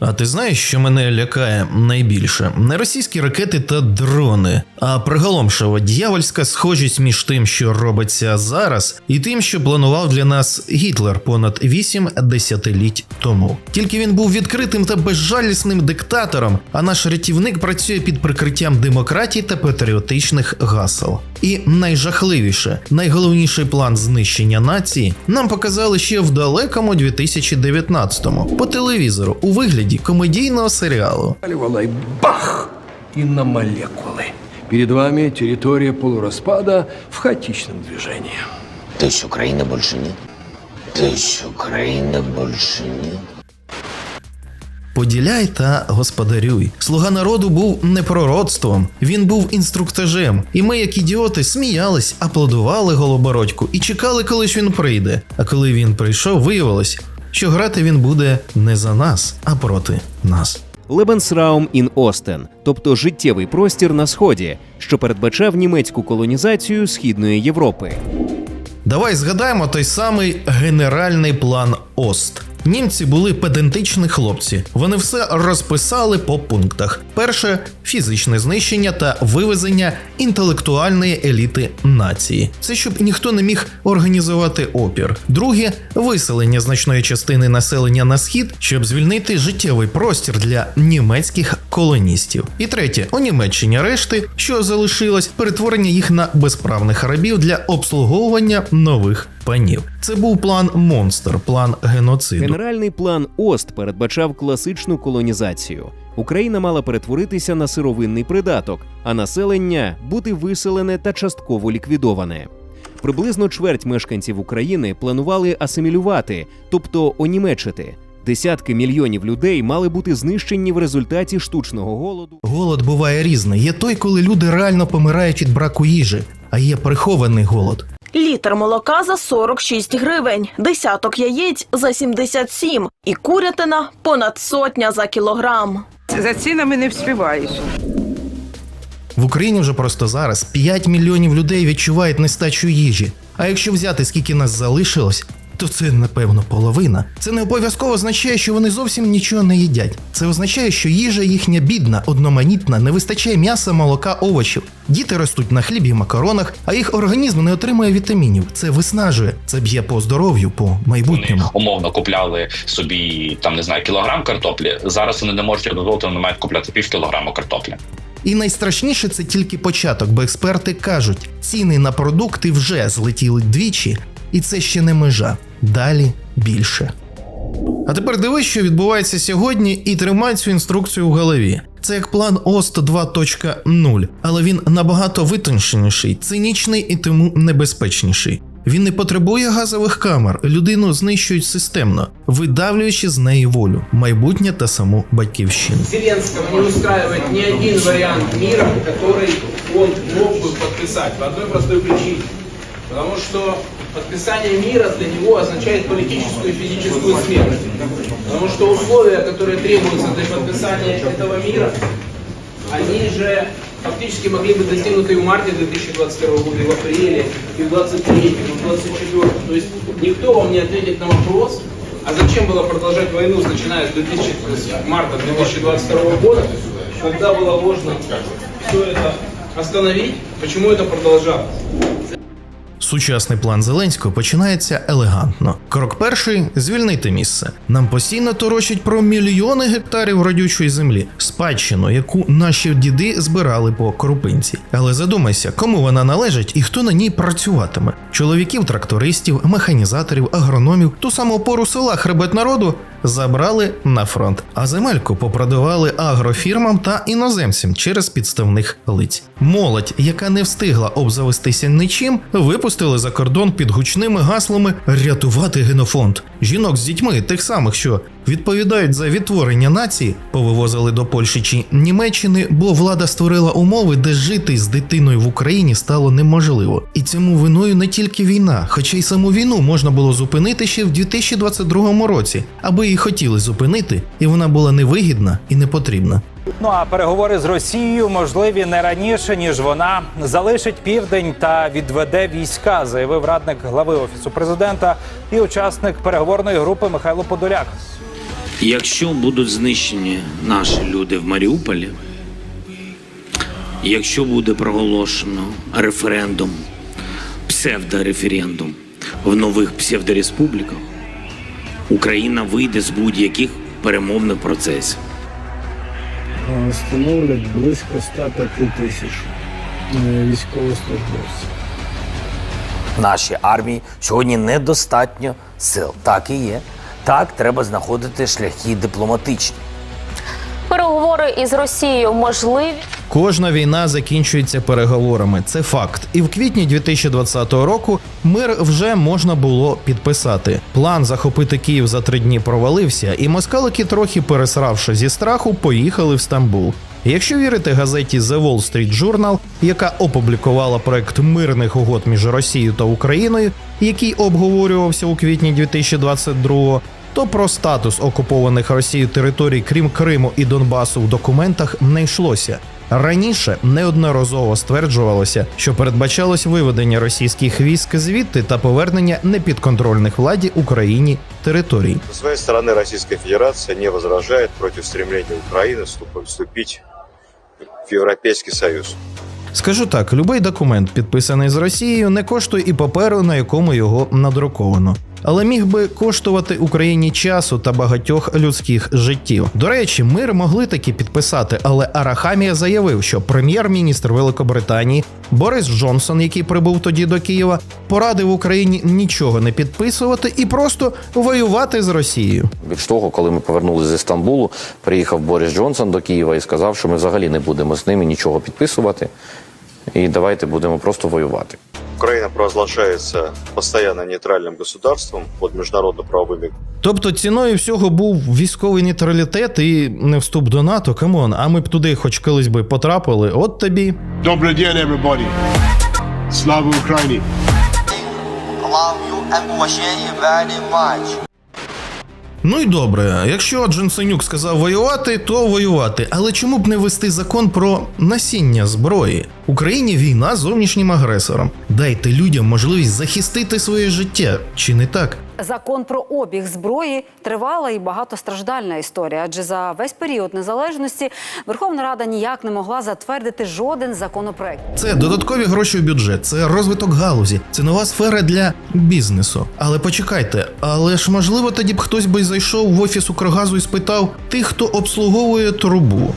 А ти знаєш, що мене лякає найбільше? Не російські ракети та дрони, а приголомшова дьявольська схожість між тим, що робиться зараз, і тим, що планував для нас Гітлер понад 8 десятиліть тому. Тільки він був відкритим та безжалісним диктатором, а наш рятівник працює під прикриттям демократії та патріотичних гасел. І найжахливіше, найголовніший план знищення нації нам показали ще в далекому 2019-му по телевізору у вигляді комедійного серіалу. Валивала и бах! И на молекулы. Перед вами территория полураспада в хаотичном движении. Тысяч Украины больше нет. Тысяч Украины больше нет. Поділяй та господарюй. Слуга народу був не пророцтвом, він був інструктажем. І ми, як ідіоти, сміялись, аплодували голобородьку і чекали, коли ж він прийде. А коли він прийшов, виявилось, що грати він буде не за нас, а проти нас. Lebensraum in Osten, тобто життєвий простір на сході, що передбачав німецьку колонізацію східної Європи. Давай згадаємо той самий генеральний план Ост. Німці були педантичні хлопці. Вони все розписали по пунктах: перше фізичне знищення та вивезення інтелектуальної еліти нації. Це щоб ніхто не міг організувати опір. Друге виселення значної частини населення на схід, щоб звільнити життєвий простір для німецьких колоністів. І третє у Німеччині решти, що залишилось, перетворення їх на безправних рабів для обслуговування нових панів. Це був план монстр, план геноциду. Генеральний план Ост передбачав класичну колонізацію. Україна мала перетворитися на сировинний придаток, а населення бути виселене та частково ліквідоване. Приблизно чверть мешканців України планували асимілювати, тобто онімечити. Десятки мільйонів людей мали бути знищені в результаті штучного голоду. Голод буває різний. Є той, коли люди реально помирають від браку їжі, а є прихований голод. Літр молока за 46 гривень, десяток яєць за 77 і курятина понад сотня за кілограм. За цінами не вспіваєш. В Україні вже просто зараз 5 мільйонів людей відчувають нестачу їжі. А якщо взяти скільки нас залишилось, то це напевно половина. Це не обов'язково означає, що вони зовсім нічого не їдять. Це означає, що їжа їхня бідна, одноманітна, не вистачає м'яса, молока, овочів. Діти ростуть на хлібі макаронах, а їх організм не отримує вітамінів. Це виснажує, це б'є по здоров'ю, по майбутньому. умовно купляли собі там не знаю кілограм картоплі. Зараз вони не можуть дозволити, вони мають купляти пів кілограму картоплі. І найстрашніше це тільки початок, бо експерти кажуть, ціни на продукти вже злетіли двічі, і це ще не межа. Далі більше. А тепер дивись, що відбувається сьогодні, і тримай цю інструкцію в голові. Це як план ОСТ 2.0, але він набагато витонченіший, цинічний і тому небезпечніший. Він не потребує газових камер, людину знищують системно, видавлюючи з неї волю, майбутнє та саму батьківщину. Зеленского не устраивает ни один вариант мира, который он мог бы подписать по одной простой причине. Потому что подписание мира для него означает политическую и физическую смерть. Потому что условия, которые требуются для подписания этого мира, они же фактически могли быть достигнуты и в марте 2022 года, и в апреле, и в 23 и в 24 То есть никто вам не ответит на вопрос, а зачем было продолжать войну, начиная с 2000 с марта 2022 года, когда было можно все это остановить, почему это продолжалось? Сучасний план Зеленського починається елегантно. Крок перший звільнити місце. Нам постійно торочать про мільйони гектарів родючої землі, спадщину, яку наші діди збирали по крупинці. Але задумайся, кому вона належить і хто на ній працюватиме: чоловіків, трактористів, механізаторів, агрономів, ту саму опору села хребет народу забрали на фронт, а земельку попродавали агрофірмам та іноземцям через підставних лиць. Молодь, яка не встигла обзавестися нічим, випустили за кордон під гучними гаслами рятувати генофонд. Жінок з дітьми, тих самих, що відповідають за відтворення нації, повивозили до Польщі чи Німеччини, бо влада створила умови, де жити з дитиною в Україні стало неможливо. І цьому виною не тільки війна, хоча й саму війну можна було зупинити ще в 2022 році, аби її хотіли зупинити, і вона була невигідна і не потрібна. Ну а переговори з Росією можливі не раніше ніж вона залишить південь та відведе війська, заявив радник глави офісу президента і учасник переговорної групи Михайло Подоляк. Якщо будуть знищені наші люди в Маріуполі, якщо буде проголошено референдум, псевдореферендум в нових псевдореспубліках, Україна вийде з будь-яких перемовних процесів. становлять близько 105 тисяч е, військовослужбовців. Нашій армії сьогодні недостатньо сил. Так і є. Так, треба знаходити шляхи дипломатичні. Переговори із Росією можливі. Кожна війна закінчується переговорами. Це факт. І в квітні 2020 року мир вже можна було підписати. План захопити Київ за три дні провалився, і москалики, трохи пересравши зі страху, поїхали в Стамбул. Якщо вірити газеті The Wall Street Journal, яка опублікувала проект мирних угод між Росією та Україною, який обговорювався у квітні 2022 то про статус окупованих Росією територій, крім Криму і Донбасу, в документах не йшлося. Раніше неодноразово стверджувалося, що передбачалось виведення російських військ звідти та повернення непідконтрольних владі Україні територій. С своей стороны Российская Федерация не возражает против стремления Украины вступ- вступить в Европейский Союз. Скажу так: любий документ, підписаний з Росією, не коштує і паперу, на якому його надруковано. Але міг би коштувати Україні часу та багатьох людських життів. До речі, мир могли таки підписати, але Арахамія заявив, що прем'єр-міністр Великобританії Борис Джонсон, який прибув тоді до Києва, порадив Україні нічого не підписувати і просто воювати з Росією. Більш того, коли ми повернулися зі Стамбулу, приїхав Борис Джонсон до Києва і сказав, що ми взагалі не будемо з ними нічого підписувати. І давайте будемо просто воювати. Украина провозглашается постоянно нейтральным государством под международно-правовыми Тобто ціною всього був військовий нейтралітет і не вступ до НАТО. Камон, а ми б туди хоч колись би потрапили. От тобі. Добрий день, everybody! Слава Україні! Ну і добре, якщо Джонсонюк сказав воювати, то воювати. Але чому б не вести закон про насіння зброї? Україні війна з зовнішнім агресором. Дайте людям можливість захистити своє життя, чи не так? Закон про обіг зброї тривала і багатостраждальна історія, адже за весь період незалежності Верховна Рада ніяк не могла затвердити жоден законопроект. Це додаткові гроші в бюджет, це розвиток галузі, це нова сфера для бізнесу. Але почекайте, але ж можливо тоді б хтось би зайшов в офіс Укргазу і спитав тих, хто обслуговує трубу.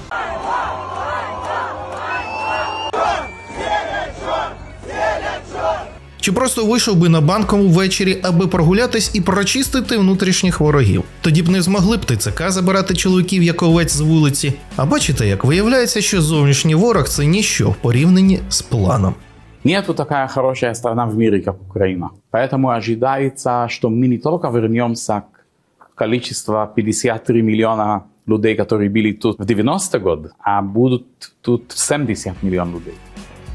Чи просто вийшов би на банком ввечері, аби прогулятись і прочистити внутрішніх ворогів? Тоді б не змогли б ТЦК забирати чоловіків як овець з вулиці. А бачите, як виявляється, що зовнішній ворог це ніщо в порівнянні з планом. Нету такая хорошая страна в мире, как Украина. Поэтому ожидается, что мы не только вернемся к количеству 53 миллиона людей, которые были тут в 90 год, а будут тут 70 миллионов людей.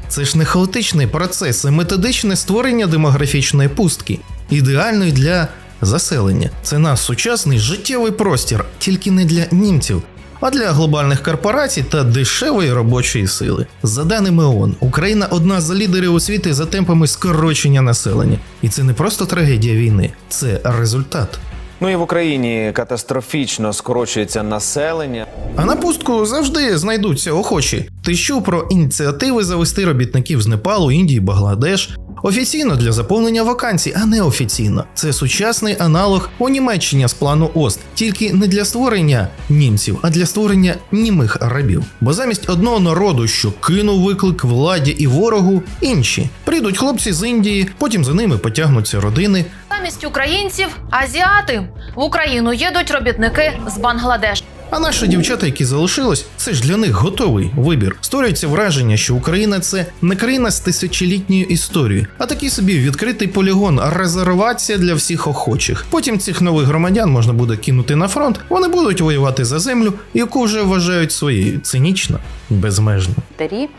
Це ж не хаотичний процес, а методичне створення демографічної пустки, ідеальної для заселення. Це наш сучасний життєвий простір, тільки не для німців, а для глобальних корпорацій та дешевої робочої сили. За даними ООН, Україна одна з лідерів освіти за темпами скорочення населення. І це не просто трагедія війни, це результат. Ну і в Україні катастрофічно скорочується населення. А на пустку завжди знайдуться охочі. Ти що про ініціативи завести робітників з Непалу, Індії, Бангладеш. Офіційно для заповнення вакансій, а не офіційно. Це сучасний аналог у Німеччині з плану ОСТ, тільки не для створення німців, а для створення німих рабів. Бо замість одного народу, що кинув виклик владі і ворогу, інші прийдуть хлопці з Індії, потім за ними потягнуться родини, Замість українців азіати в Україну їдуть робітники з Бангладеш. А наші дівчата, які залишились, це ж для них готовий вибір. Створюється враження, що Україна це не країна з тисячолітньою історією, а такий собі відкритий полігон, резервація для всіх охочих. Потім цих нових громадян можна буде кинути на фронт. Вони будуть воювати за землю, яку вже вважають своєю цинічно, безмежно. Тарі,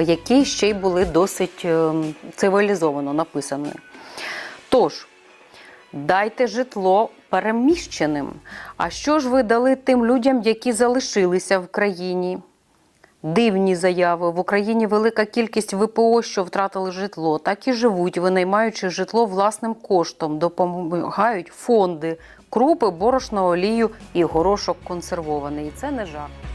які ще й були досить ем, цивілізовано написані. Тож, дайте житло переміщеним. А що ж ви дали тим людям, які залишилися в країні? Дивні заяви. В Україні велика кількість ВПО, що втратили житло, так і живуть, винаймаючи житло власним коштом, допомагають фонди, крупи, борошно, олію і горошок консервований. Це не жарт.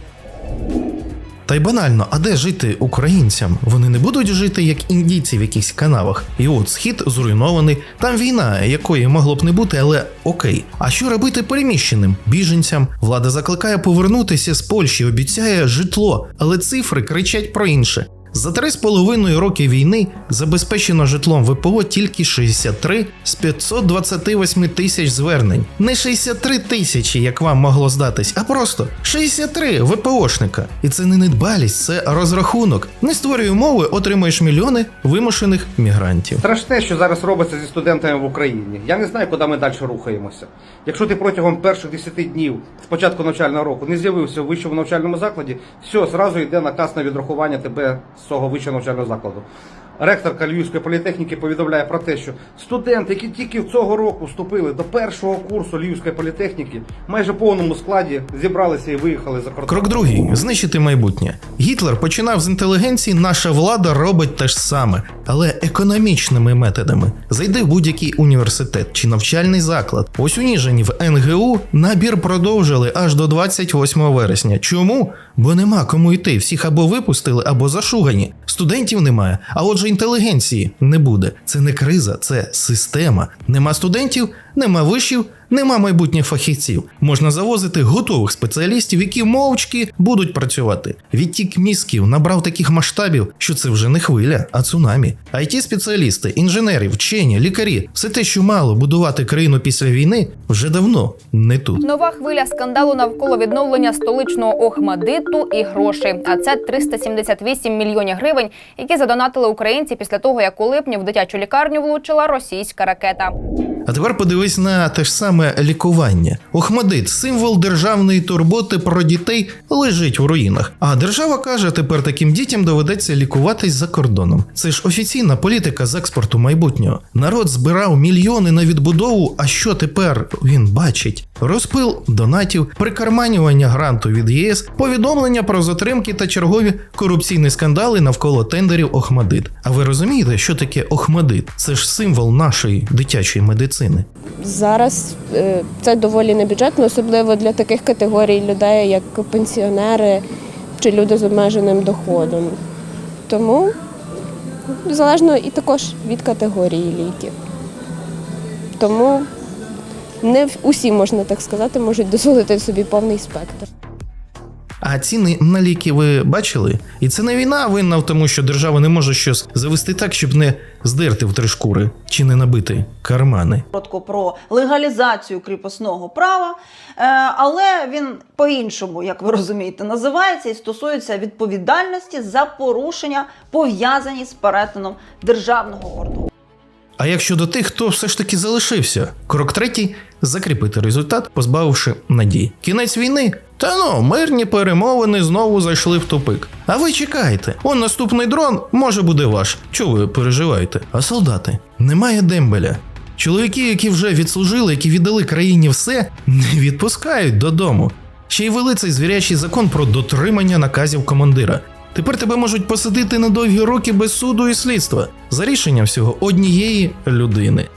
Та й банально, а де жити українцям? Вони не будуть жити як індійці в якихось канавах. І от схід зруйнований, там війна, якої могло б не бути, але окей. А що робити переміщеним біженцям? Влада закликає повернутися з Польщі, обіцяє житло, але цифри кричать про інше. За три з половиною роки війни забезпечено житлом ВПО тільки 63 з 528 тисяч звернень. Не 63 тисячі, як вам могло здатись, а просто 63 ВПОшника. І це не недбалість, це розрахунок. Не створюй умови, отримуєш мільйони вимушених мігрантів. Страшне, що зараз робиться зі студентами в Україні. Я не знаю, куди ми далі рухаємося. Якщо ти протягом перших 10 днів з початку навчального року не з'явився в вищому навчальному закладі, все, зразу йде наказ на відрахування тебе з цього вищого навчального закладу. Ректорка Львівської політехніки повідомляє про те, що студенти, які тільки цього року вступили до першого курсу Львівської політехніки, майже в повному складі зібралися і виїхали за кордон. Крок другий знищити майбутнє. Гітлер починав з інтелігенції, наша влада робить те ж саме, але економічними методами. Зайди в будь-який університет чи навчальний заклад. Ось у Ніжині в НГУ набір продовжили аж до 28 вересня. Чому? Бо нема кому йти. Всіх або випустили, або зашугані. Студентів немає, а отже, інтелігенції не буде. Це не криза, це система. Нема студентів, нема вишів, нема майбутніх фахівців. Можна завозити готових спеціалістів, які мовчки будуть працювати. Відтік мізків набрав таких масштабів, що це вже не хвиля, а цунамі. it спеціалісти, інженери, вчені, лікарі, все те, що мало будувати країну після війни, вже давно не тут. Нова хвиля скандалу навколо відновлення столичного Охмадиту і грошей. А це 378 мільйонів гривень, які задонатили українці після того, як у липні в дитячу лікарню влучила російська ракета. А тепер подивись на те ж саме лікування. Охмадит, символ державної турботи про дітей, лежить в руїнах. А держава каже, тепер таким дітям доведеться лікуватись за кордоном. Це ж офіційна політика з експорту майбутнього. Народ збирав мільйони на відбудову. А що тепер він бачить? Розпил донатів, прикарманювання гранту від ЄС, повідомлення про затримки та чергові корупційні скандали навколо тендерів Охмадит. А ви розумієте, що таке Охмадит? Це ж символ нашої дитячої медицини. Зараз е, це доволі небюджетно, особливо для таких категорій людей, як пенсіонери чи люди з обмеженим доходом. Тому залежно і також від категорії ліків. Тому не усі, можна так сказати, можуть дозволити собі повний спектр. А ціни на ліки ви бачили? І це не війна винна в тому, що держава не може щось завести так, щоб не здерти в три шкури чи не набити кармани. коротко про легалізацію кріпосного права, е, але він по-іншому, як ви розумієте, називається і стосується відповідальності за порушення, пов'язані з перетином державного кордону. А як щодо тих, хто все ж таки залишився, крок третій закріпити результат, позбавивши надій. Кінець війни. Та ну, мирні перемовини знову зайшли в тупик. А ви чекайте, он наступний дрон може буде ваш. Чого ви переживаєте? А солдати немає дембеля. Чоловіки, які вже відслужили, які віддали країні все, не відпускають додому. Ще й вели цей звірячий закон про дотримання наказів командира. Тепер тебе можуть посадити на довгі роки без суду і слідства за рішенням всього однієї людини.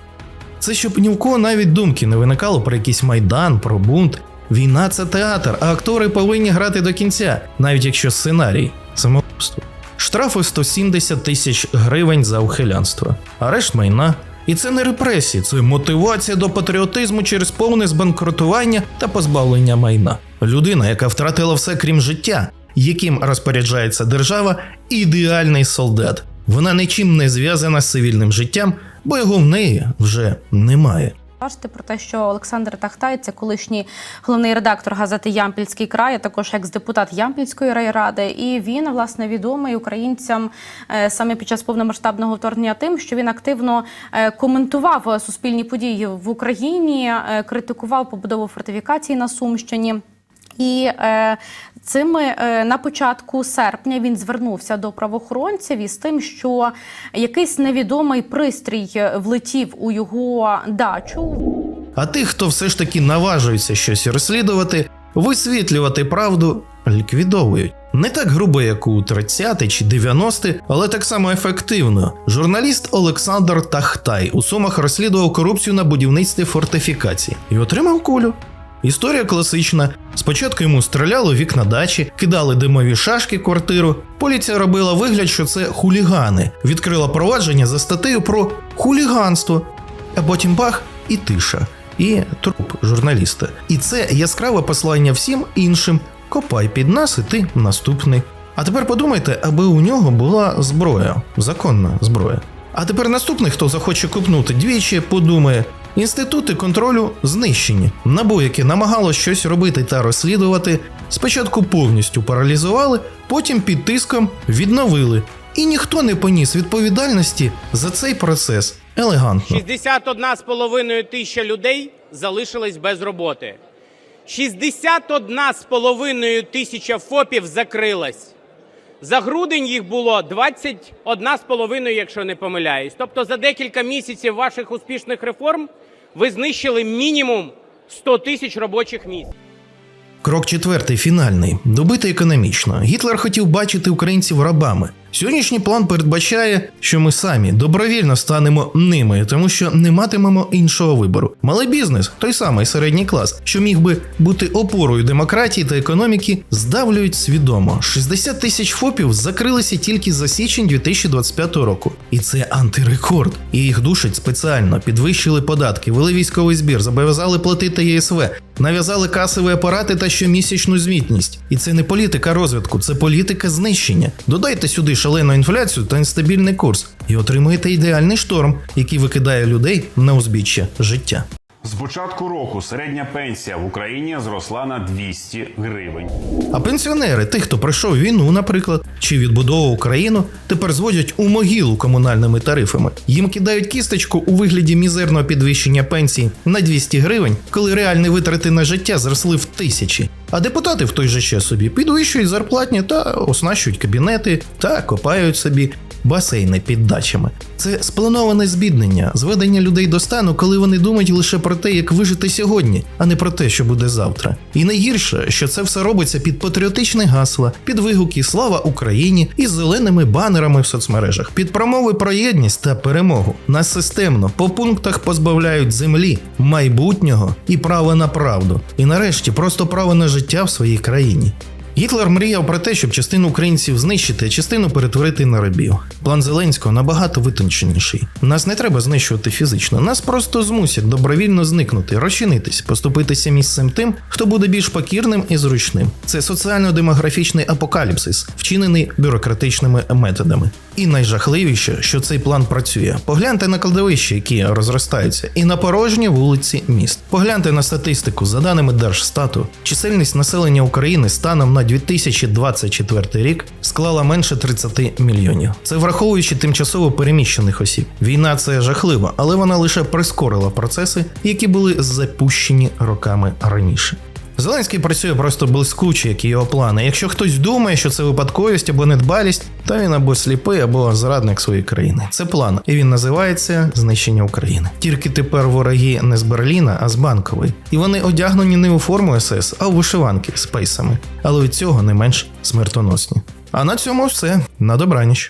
Це щоб ні в кого навіть думки не виникало про якийсь майдан, про бунт. Війна це театр, а актори повинні грати до кінця, навіть якщо сценарій самогубство. Штрафи 170 тисяч гривень за ухилянство, арешт майна. І це не репресії, це мотивація до патріотизму через повне збанкрутування та позбавлення майна. Людина, яка втратила все крім життя, яким розпоряджається держава, ідеальний солдат. Вона нічим не зв'язана з цивільним життям, бо його в неї вже немає. Бачите про те, що Олександр Тахтай, це колишній головний редактор газети Ямпільський край, а також екс-депутат Ямпільської райради. І він власне відомий українцям е, саме під час повномасштабного вторгнення тим, що він активно е, коментував суспільні події в Україні, е, критикував побудову фортифікацій на Сумщині. І е, цим е, на початку серпня він звернувся до правоохоронців із тим, що якийсь невідомий пристрій е, влетів у його дачу. А тих, хто все ж таки наважується щось розслідувати, висвітлювати правду, ліквідовують. Не так грубо, як у 30-ті чи 90-ті, але так само ефективно. Журналіст Олександр Тахтай у Сумах розслідував корупцію на будівництві фортифікацій і отримав кулю. Історія класична. Спочатку йому стріляли вікна дачі, кидали димові шашки квартиру. Поліція робила вигляд, що це хулігани, відкрила провадження за статтею про хуліганство. А потім бах і тиша, і труп журналіста. І це яскраве послання всім іншим. Копай під нас, і ти наступний. А тепер подумайте, аби у нього була зброя, законна зброя. А тепер наступний, хто захоче купнути двічі, подумає: інститути контролю знищені. Набу, яке намагало щось робити та розслідувати, спочатку повністю паралізували, потім під тиском відновили. І ніхто не поніс відповідальності за цей процес елегантно. 61,5 тисяча людей залишились без роботи. 61,5 тисяча ФОПів закрилась. За грудень їх було 21,5, якщо не помиляюсь. Тобто за декілька місяців ваших успішних реформ ви знищили мінімум 100 тисяч робочих місць. Крок четвертий, фінальний добити економічно. Гітлер хотів бачити українців рабами. Сьогоднішній план передбачає, що ми самі добровільно станемо ними, тому що не матимемо іншого вибору. Малий бізнес, той самий середній клас, що міг би бути опорою демократії та економіки, здавлюють свідомо. 60 тисяч ФОПів закрилися тільки за січень 2025 року. І це антирекорд. І їх душать спеціально, підвищили податки, вели військовий збір, зобов'язали платити ЄСВ, нав'язали касові апарати та щомісячну звітність. І це не політика розвитку, це політика знищення. Додайте сюди шалену інфляцію та нестабільний курс, і отримуєте ідеальний шторм, який викидає людей на узбіччя життя. З початку року середня пенсія в Україні зросла на 200 гривень. А пенсіонери, тих, хто пройшов війну, наприклад, чи відбудовував Україну, тепер зводять у могилу комунальними тарифами. Їм кидають кісточку у вигляді мізерного підвищення пенсій на 200 гривень, коли реальні витрати на життя зросли в тисячі. А депутати в той же час собі підвищують зарплатні та оснащують кабінети та копають собі басейни під дачами. Це сплановане збіднення, зведення людей до стану, коли вони думають лише про те, як вижити сьогодні, а не про те, що буде завтра. І найгірше, що це все робиться під патріотичні гасла, під вигуки Слава Україні і зеленими банерами в соцмережах, під промови про єдність та перемогу. Нас системно по пунктах позбавляють землі, майбутнього і права на правду. І нарешті просто право на життя в своїй країні. Гітлер мріяв про те, щоб частину українців знищити, а частину перетворити на рабів. План Зеленського набагато витонченіший. Нас не треба знищувати фізично, нас просто змусять добровільно зникнути, розчинитись, поступитися місцем тим, хто буде більш покірним і зручним. Це соціально-демографічний апокаліпсис, вчинений бюрократичними методами. І найжахливіше, що цей план працює. Погляньте на кладовища, які розростаються, і на порожні вулиці міст. Погляньте на статистику за даними Держстату. Чисельність населення України станом на 2024 рік склала менше 30 мільйонів. Це враховуючи тимчасово переміщених осіб. Війна це жахливо, але вона лише прискорила процеси, які були запущені роками раніше. Зеленський працює просто блискуче, як і його плани. Якщо хтось думає, що це випадковість або недбалість, то він або сліпий, або зрадник своєї країни. Це план, і він називається знищення України. Тільки тепер вороги не з Берліна, а з банкової. І вони одягнені не у форму СС, а у вишиванки з пейсами. Але від цього не менш смертоносні. А на цьому все. На добраніч.